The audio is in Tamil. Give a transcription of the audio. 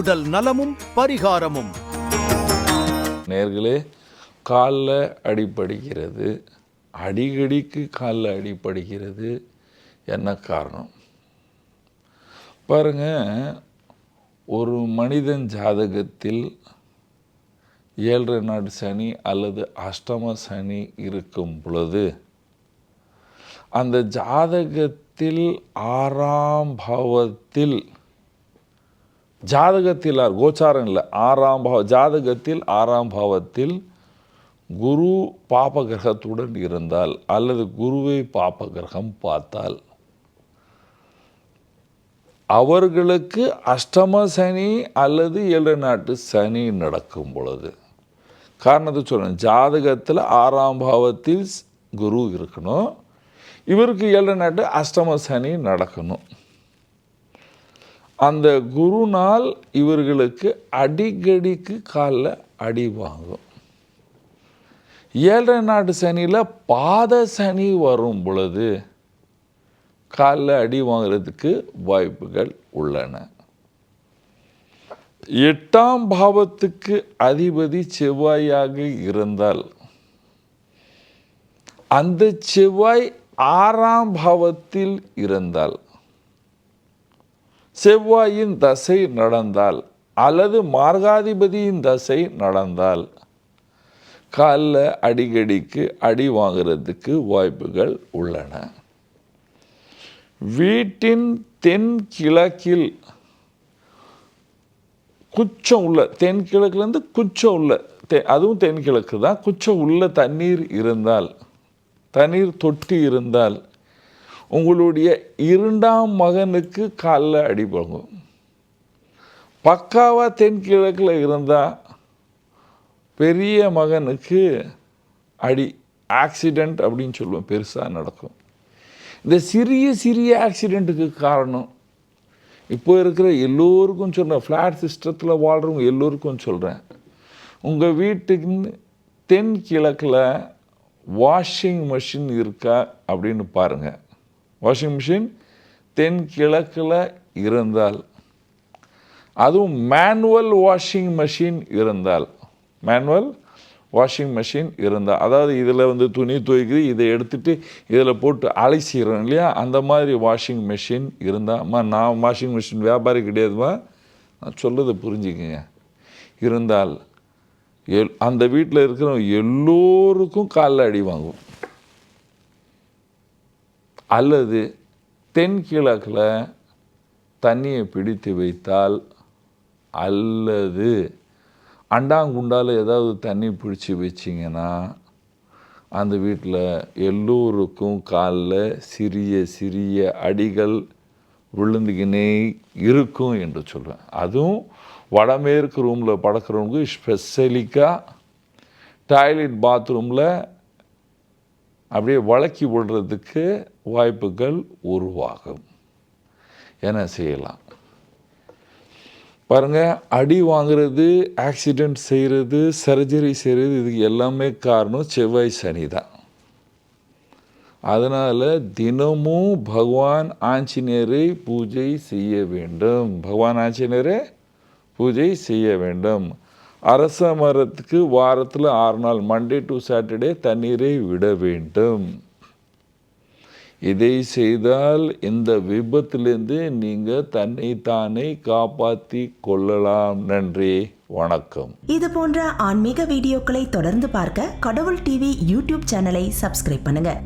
உடல் நலமும் பரிகாரமும். நேர்களே காலில் அடிப்படுகிறது அடிக்கடிக்கு காலில் அடிப்படுகிறது என்ன காரணம்? பாருங்க ஒரு மனிதன் ஜாதகத்தில் ஏழரை நாடு சனி அல்லது அஷ்டம சனி இருக்கும் பொழுது அந்த ஜாதகத்தில் ஆறாம் பாவத்தில் ஜாதகத்தில் கோச்சாரம் இல்லை. ஆறாம் பாவ ஜாதகத்தில் ஆறாம் பாவத்தில் குரு பாப கிரகத்துடன் இருந்தால் அல்லது குருவை பாப கிரகம் பார்த்தால் அவர்களுக்கு அஷ்டம சனி அல்லது ஏழு நாட்டு சனி நடக்கும் பொழுது. காரணத்தை சொல்றேன் ஜாதகத்தில் ஆறாம் பாவத்தில் குரு இருக்கணும். இவருக்கு ஏழு நாட்டு அஷ்டம சனி நடக்கணும். அந்த குருனால் இவர்களுக்கு அடிக்கடிக்கு காலில் அடி வாங்கும். ஏழரை நாட்டு சனியில் பாத சனி வரும் பொழுது காலில் அடி வாங்குறதுக்கு வாய்ப்புகள் உள்ளன. எட்டாம் பாவத்துக்கு அதிபதி செவ்வாயாக இருந்தால் அந்த செவ்வாய் ஆறாம் பாவத்தில் இருந்தால் செவ்வாயின் தசை நடந்தால் அல்லது மார்காதிபதியின் தசை நடந்தால் காலில் அடிக்கடிக்கு அடி வாங்குறதுக்கு வாய்ப்புகள் உள்ளன. வீட்டின் தென் கிழக்கில் குச்சம் உள்ள தென் கிழக்குலேருந்து குச்சம் உள்ள தெ அதுவும் தென்கிழக்கு தான். குச்சம் உள்ள தண்ணீர் இருந்தால் தண்ணீர் தொட்டி இருந்தால் உங்களுடைய இரண்டாம் மகனுக்கு காலில் அடிபடும் பக்காவாக தென்கிழக்கில் இருந்தால் பெரிய மகனுக்கு அடி ஆக்சிடெண்ட் அப்படின்னு சொல்லுவோம் பெருசாக நடக்கும். இந்த சிறிய சிறிய ஆக்சிடெண்ட்டுக்கு காரணம் இப்போ இருக்கிற எல்லோருக்கும் சொல்கிறேன் ஃப்ளாட் சிஸ்டத்தில் வாழ்கிறவங்க எல்லோருக்கும் சொல்கிறேன் உங்கள் வீட்டுக்கு தென் கிழக்கில் வாஷிங் மிஷின் இருக்கா அப்படின்னு பாருங்கள் வாஷிங் மிஷின் தென் கிழக்கில் இருந்தால். அதுவும் மேனுவல் வாஷிங் மிஷின் இருந்தால். மேனுவல் வாஷிங் மிஷின் இருந்தால். அதாவது இதில் வந்து துணி துவைக்குது இதை எடுத்துகிட்டு இதில் போட்டு அலசிடுறோம் இல்லையா? அந்த மாதிரி வாஷிங் மிஷின் இருந்தால் நான் வாஷிங் மிஷின் வியாபாரி கிடையாதுமா? நான் சொல்லுறதை புரிஞ்சுக்கங்க. இருந்தால் எல் அந்த வீட்டில் இருக்கிற எல்லோருக்கும் காலில் அடி வாங்கும். அல்லது தென்கிழக்கில் தண்ணியை பிடித்து வைத்தால் அல்லது அண்டாங்குண்டால் ஏதாவது தண்ணி பிடிச்சி வச்சிங்கன்னா அந்த வீட்டில் எல்லோருக்கும் காலில் சிறிய சிறிய அடிகள் விழுந்துக்கினே இருக்கும் என்று சொல்வேன் அதுவும் வடமேற்கு ரூமில் படக்கிறவங்களுக்கு ஸ்பெஷலிக்காக டாய்லெட் பாத்ரூமில் அப்படியே வழக்கி விடுறதுக்கு வாய்ப்புகள் உருவாகும். என செய்யலாம். பாருங்கள் அடி வாங்குறது ஆக்சிடெண்ட் செய்கிறது சர்ஜரி செய்கிறது இதுக்கு எல்லாமே காரணம் செவ்வாய் சனி தான். அதனால் தினமும் பகவான் ஆஞ்சநேயரை பூஜை செய்ய வேண்டும். பகவான் ஆஞ்சநேயரை பூஜை செய்ய வேண்டும். அரச மரத்துக்கு வாரத்தில் ஆறு நாள் மண்டே டு சாட்டர்டே தண்ணீரை விட வேண்டும். இதை செய்தால் இந்த விபத்திலிருந்து நீங்கள் தன்னை தானே காப்பாற்றி கொள்ளலாம். நன்றி வணக்கம். இது போன்ற ஆன்மீக வீடியோக்களை தொடர்ந்து பார்க்க கடவுள் டிவி யூடியூப் சேனலை சப்ஸ்கிரைப் பண்ணுங்க.